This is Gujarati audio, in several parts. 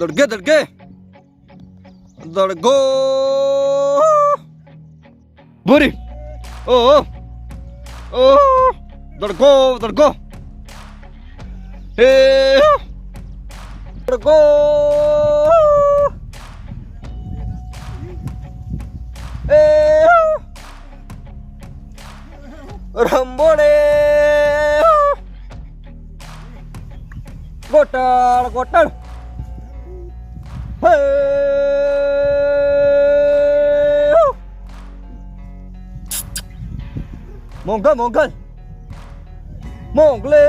દડકે દડકે દડગો ભૂરી. ઓ ઓ. દડકો દડકો હે. દડકો એ રંબોડે ગોટાળ ગોટળ. મોંઘલ મોંઘલ મોંઘલે.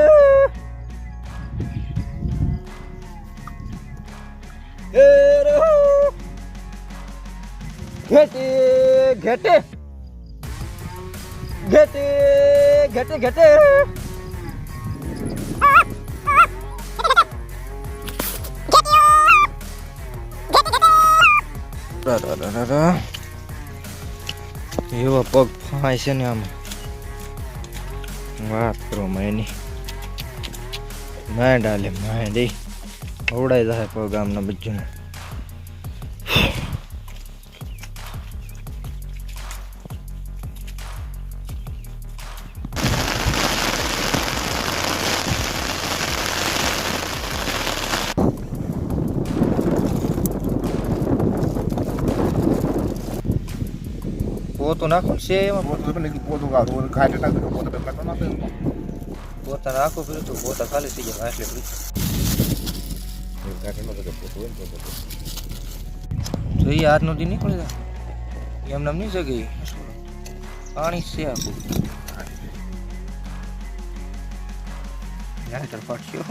ઘેટે ઘેટે ઘેટે ઘેટે ઘેટે એવા પગ ફાય છે ને આમ વાત કરો એની. મેં ડાલે મેં દઈ અવડાઈ જાય પગ આમના બચ્ચું પોતું નાખું છે એમાં પોતા નાખો. પેલું તો પોતા ખાલી થઈ જાય એટલે પેલું. તો એ આજનો દી નીકળે છે? એમ નામ નહીં જગે પાણી છે આખું. તરફાડ્યો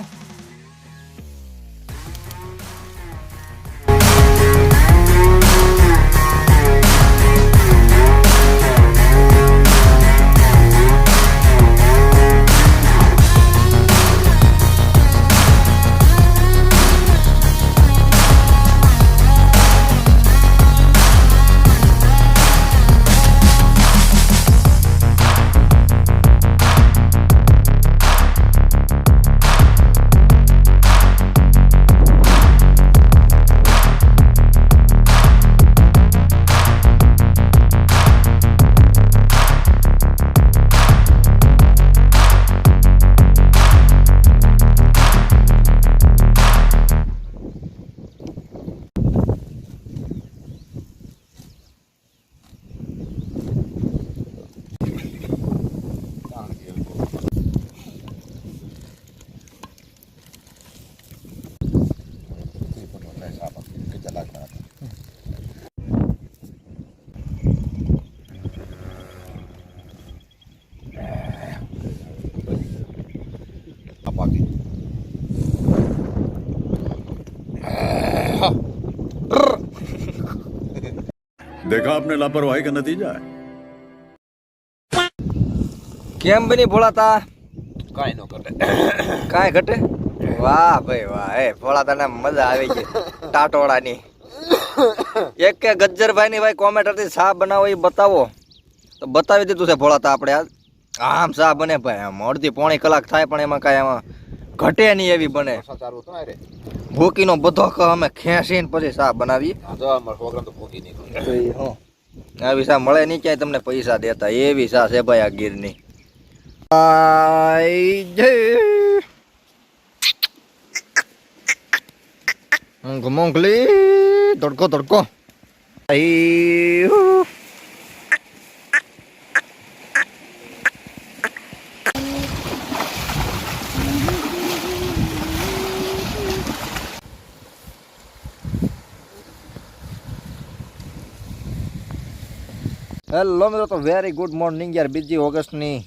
देखा आपने लापरवाही का नतीजा है કેમ બની ભોળાતા કાંઈ ન ઘટે કાંઈ ઘટે વાહ ભાઈ વાહ એ ભોળાતાને મજા આવી ગઈ ટાટોળાની એક કે ગજ્જરભાઈ ની ભાઈ કોમેન્ટ હતી શા બનાવો એ બતાવો તો બતાવી દીધું છે ભોળાતા આપણે આજ આમ શા બને ભાઈ આમ અડધી પોણી કલાક થાય પણ એમાં કાંઈ એમાં ઘટે નહીં એવી બને સારું તો રે ભૂકીનો બધો ક અમે ખેંચીને પછી સાહ બનાવી આ જો અમારો પ્રોગ્રામ તો ભોગી નીકળ્યો. આવી શા મળે નહીં ક્યાંય તમને પૈસા દેતા. એવી સા છે ભાઈ આ ગીરની. ઊંઘ મોંઘલી તડકો તડકો. હેલો મિત્રો, તો વેરી ગુડ મોર્નિંગ યાર. બીજી ઓગસ્ટની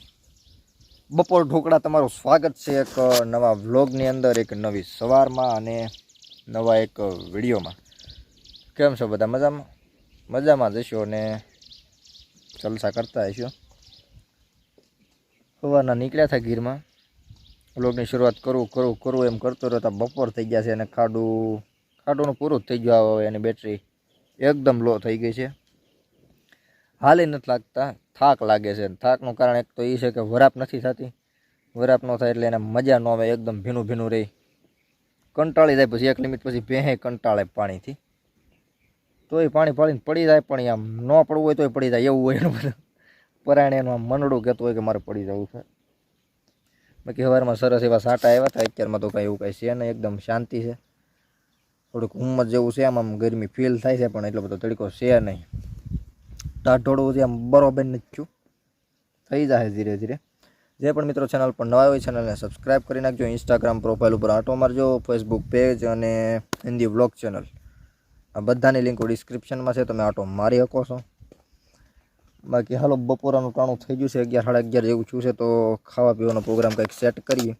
બપોર ઢોકળા તમારું સ્વાગત છે એક નવા વ્લોગની અંદર, એક નવી સવારમાં અને નવા એક વિડીયોમાં. કેમ છો બધા? મજામાં? મજામાં જશો અને જલસા કરતા હશો? સવારના નીકળ્યા હતા ગીરમાં. વ્લોગની શરૂઆત કરું કરું કરું, એમ કરતો રહેતા બપોર થઈ ગયા છે અને ખાડું, ખાડુંનું પૂરું જ થઈ ગયું હવે એની બેટરી. એકદમ લો થઈ ગઈ છે. હાલી નથી લાગતા. થાક લાગે છે થાકનું કારણ એક તો એ છે કે વરાપ નથી થતી. વરાપ ન થાય એટલે એને મજા ન આવે, એકદમ ભીનું ભીનું રહી. કંટાળી જાય પછી, એક લિમિટ પછી ભેહે કંટાળે પાણીથી. તોય પાણી પાડીને પડી જાય, પણ આમ ન પડવું હોય તોય પડી જાય, એવું હોય એનું બધું. પરાયણ એનું આમ મનડું કહેતું હોય કે મારે પડી જવું છે. બાકી સવારમાં સરસ એવા સાટા આવ્યા હતા. અત્યારમાં તો કાંઈ એવું કાંઈ છે નહીં, એકદમ શાંતિ છે. થોડુંક હુંમત જેવું છે, આમ આમ ગરમી ફીલ થાય છે, પણ એટલો બધો તડકો છે નહીં. ટાઢોળું છે આમ બરોબર નીચું થઈ જાય ધીરે ધીરે. જે પણ મિત્રો ચેનલ પર નવા હોય ચેનલને સબસ્ક્રાઈબ કરી નાખજો. ઇન્સ્ટાગ્રામ પ્રોફાઇલ ઉપર આટો મારજો ફેસબુક પેજ અને હિન્દી વ્લોગ ચેનલ આ બધાની લિંકો ડિસ્ક્રિપ્શનમાં છે, તમે આટો મારી શકો છો. બાકી હાલો, બપોરાનું ટાણું થઈ ગયું છે, અગિયાર સાડા અગિયાર જેવું છું છે, તો ખાવા પીવાનો પ્રોગ્રામ કંઈક સેટ કરીએ.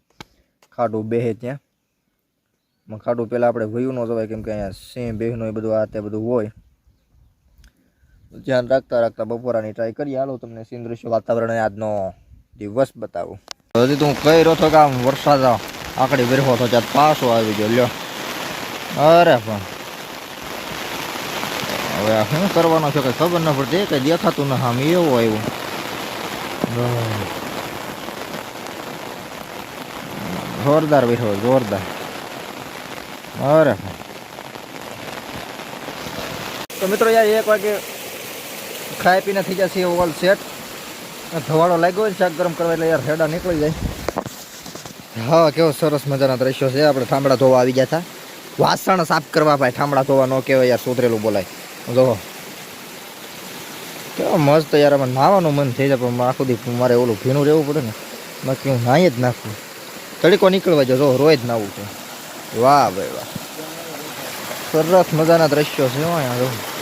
ખાડું બેહે ત્યાં. ખાડું પહેલાં આપણે વયું ન જવાય, કેમ કે અહીંયા સિંહ, બેહનો એ બધું આ તે બધું હોય. ધ્યાન રાખતા રાખતા બપોરાની ટ્રાય કરીએ હાલો, તમને સીન દૃશ્ય વાતાવરણ અને આજનો દિવસ બતાવું. હજી તું કઈ રહ્યો છો કે આમ વરસાદ આકડી વેરવો તો ત્યાં પાછો આવી ગયો. લ્યો. અરે પણ. હવે આ શું કરવાનો છે કઈ ખબર ન પડતી, કઈ દેખાતું ન આમ એવું આવ્યું. જોરદાર બેઠો જોરદાર. અરે તો મિત્રો, યાર, એક વાગે ખાઈ પીને થઈ જશે ઓવલ સેટ ધવાડો લાગ્યો હોય શાક ગરમ કરવા એટલે યાર હેડા નીકળી જાય. હા, કેવો સરસ મજાના દ્રશ્યો છે. આપણે થાંભળા ધોવા આવી ગયા હતા. વાસણ સાફ કરવા ભાઈ થાંભળા ધોવા ન કહેવાય યાર, સુધરેલું બોલાય. જોવો કેવો મસ્ત યાર, આમાં નાવાનું મન થઈ જાય, પણ આખું દી મારે ઓલું ભીનું રહેવું પડે ને. બાકી હું નાહી જ નાખું. તડકો નીકળવા જો રોજ નાવું છે. વાહ ભાઈ વાહ. સરસ મજાના દ્રશ્યો છે અહીંયા, જો.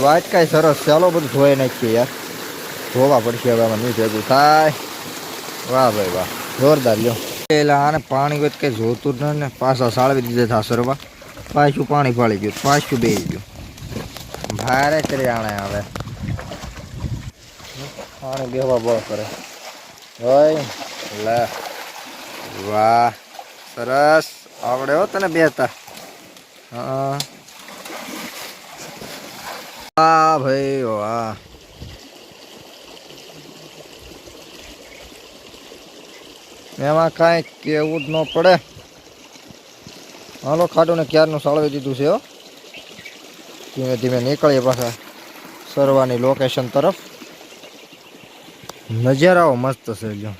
વાત કાંઈ સરસ ચાલો બધું ધોઈ નાખીએ યાર ધોવા પડશે હવે આમાં નહીં ભેગું થાય વાહ ભાઈ વાહ જોરદાર લ્યો પેલા આને પાણી હોય કંઈ જોતું જ ન ને પાછા સાળવી દીધા થા સરવા પાછું પાણી પાળી ગયું પાછું બે ગયું ભારે કરી આણે હવે પાણી બેહવા બળ કરે હોય લે વાહ સરસ આવડે હો તને બેતા હા વાહ ભાઈ, વાહ. એમાં કાંઈ કેવું જ ન પડે. હાલો, ખાટુને ક્યારનું સાળવી દીધું છે ધીમે ધીમે નીકળીએ પાછા સરવાની લોકેશન તરફ. નજારાઓ મસ્ત છે, જો.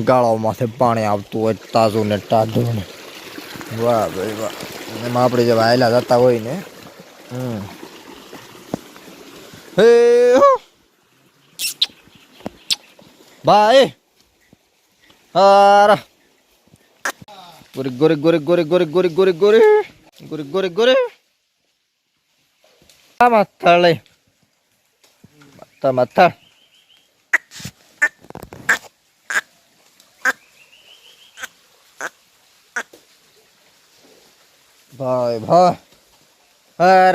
ગાળાઓમાંથી પાણી આવતું હોય, તાજું ને તાજું ને. વાહ ભાઈ, વાહ. એમાં આપણે જે વાયલા જતા હોય ને, હમ. ভাই আর গরে গরে গরে গরে গরে গরে গরে গরে গরে গরে গরে মাথালে মাথা মাথা ভাই ভাই আর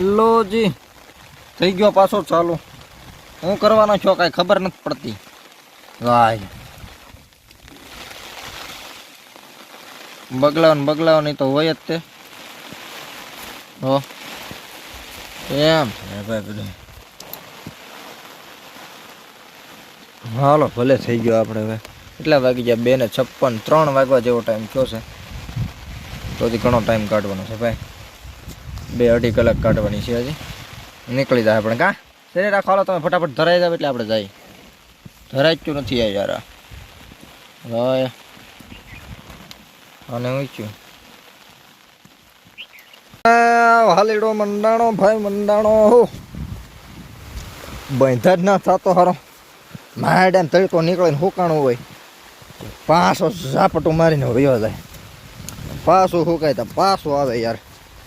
લો જી. થઈ ગયો પાછો ચાલુ. હું કરવાનો છો કાંઈ ખબર નથી પડતી. વાય. બગલાવ ને બગલાવ તો હોય જ તે. હો. એમ. હાલો, ભલે થઈ ગયો આપણે હવે. કેટલા વાગી ગયા? બે ને છપ્પન, ત્રણ વાગવા જેવો ટાઈમ થયો છે. તોથી ઘણો ટાઈમ કાઢવાનો છે ભાઈ. બે અઢી કલાક કાઢવાની છે હજી. નીકળી જાય આપણે કાં? શરીર રાખો તમે ફટાફટ ધરાઈ જાવ એટલે આપણે જઈએ. ધરાઈ જ નથી આ યાર. હવે અને ઊંચ્યું હાલીડો મંડાણો, ભાઈ મંડાણો બંધા જ ના થતો હારો. માડા ને તડકો નીકળે ને હુકાણું હોય? પાછો ઝાપટું મારીને વયો જાય. પાછું હુકાય તો પાછું આવે યાર.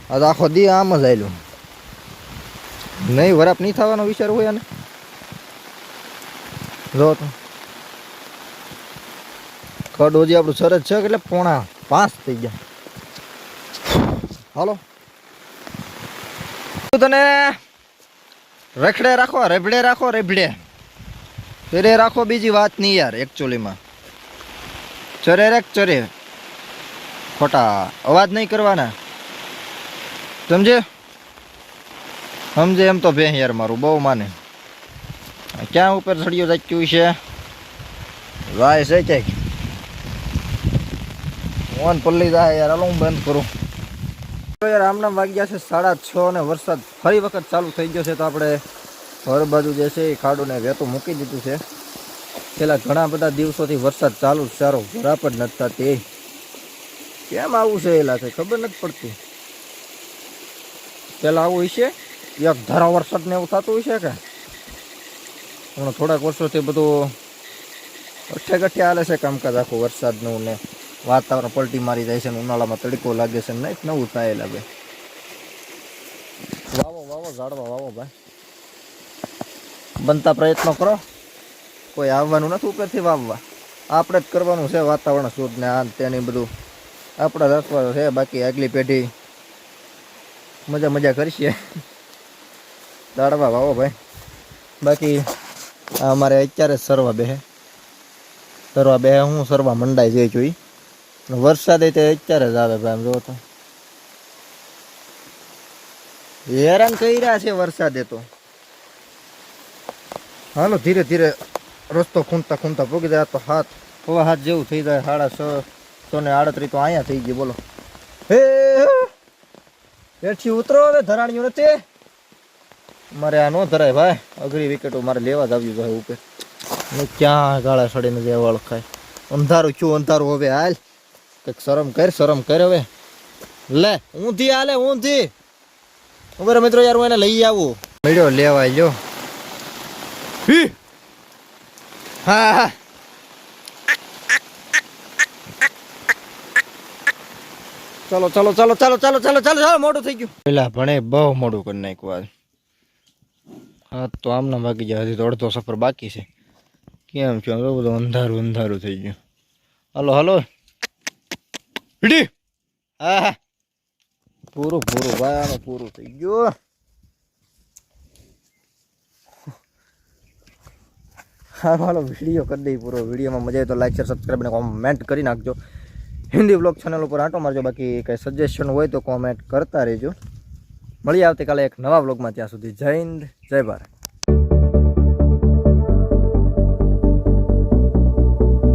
આ તો આખો દી આમ જ આવેલું નહીં, વરાપ નહીં થવાનો વિચાર હોય ને જો તો. કડ હજી આપણું સરસ છે એટલે પોણા પાંચ થઈ ગયા. હાલો. તને? રખડે રાખો રેભડે રાખો રેભડે ચરે રાખો બીજી વાત નહીં યાર એકચ્યુઅલીમાં ચરે રેક ચરે. ખોટા. અવાજ નહીં કરવાના. સમજે? સમજે એમ તો ભે યાર મારું, બહુ માને. ક્યાં ઉપર સળિયો જાચ્યું છે? વાય છે ક્યાંક? ઓન પલ્લી જાય યાર, હાલો હું બંધ કરું. તો યાર આમના વાગ્યા છે સાડા છ અને વરસાદ ફરી વખત ચાલુ થઈ ગયો છે તો આપણે ઘર બાજુ જે છે એ ખાડુને વહેતું મૂકી દીધું છે. છેલ્લા ઘણા બધા દિવસોથી વરસાદ ચાલુ સારો બરાબર નથી થતી. કેમ આવું છે એલા છે? ખબર નથી પડતી. પેલા આવું હશે એક ધરા વરસાદને એવું થતું હશે કે? હમણાં થોડાક વર્ષોથી બધું અઠે ગઠે હાલે છે કામકાજ આખું વરસાદનું ને વાતાવરણ પલટી મારી જાય છે ને ઉનાળામાં તડકો લાગે છે ને નવું થાય લાગે વાવો વાવો, ઝાડવા વાવો ભાઈ. બનતા પ્રયત્નો કરો. કોઈ આવવાનું નથી ઉપરથી વાવવા. આપણે જ કરવાનું છે વાતાવરણ શુદ્ધ ને આ તેની બધું. આપણા રાખવાનું છે બાકી આગલી પેઢી મજા મજા કરશે. દાડવા વાવો ભાઈ. બાકી આ અમારે અત્યારે જ સરવા બેહે. સરવા બેહે, હું સરવા મંડાઈ જઈ જોઈ વરસાદ તે અત્યારે જ આવે ભાઈ, આમ જો તો. હેરાન કર્યા છે વરસાદે તો. હાલો, ધીરે ધીરે રસ્તો ખૂંદતા ખૂંદતા ભોગી જાય તો હાથ હવા હાથ જેવું થઈ જાય, સાડા છ સો ને આડત્રીસ તો અહીંયા થઈ ગયું બોલો. હે! હેઠી ઉતરો હવે, ધરાણીઓ નથી મારે આ નો ધરાય ભાઈ. અઘરી વિકેટો મારે લેવા જ આવ્યું ભાઈ ઉપર. ક્યાં ગાળા સડીને જે વળખાય અંધારું છું, અંધારું હવે હાલ. કંઈક શરમ કર શરમ કર હવે. લે, ઊંધી હાલે, ઊંધી. ઉભર મિત્રો યાર, હું એને લઈ આવું. મળ્યો લેવાય લ્યો હા હા. ચલો ચલો ચલો, ચાલો ચાલો ચાલો ચાલો ચાલો, મોડું થઈ ગયું. પેલા ભણે બહુ મોડું કરી નાખ્યું આજ હા તો આમ ના બાકી જાય હજી તો અડધો સફર બાકી છે. કેમ છો? હવે બધું અંધારું અંધારું થઈ ગયું. હલો, હાલો. હા હા. પૂરું પૂરું ભાઈ આનું પૂરું થઈ ગયું. હા, હાલો, વીડિયો કરી દઈ પૂરો. વિડીયોમાં મજા આવે તો લાઈક શેર સબસ્ક્રાઈબ અને કોમેન્ટ કરી નાખજો. હિન્દી બ્લોગ ચેનલ ઉપર આંટો મારજો. બાકી કંઈ સજેશન હોય તો કોમેન્ટ કરતા રહેજો. મળીએ આવતીકાલે એક નવા બ્લોગમાં ત્યાં સુધી જય હિન્દ, જય ભારત.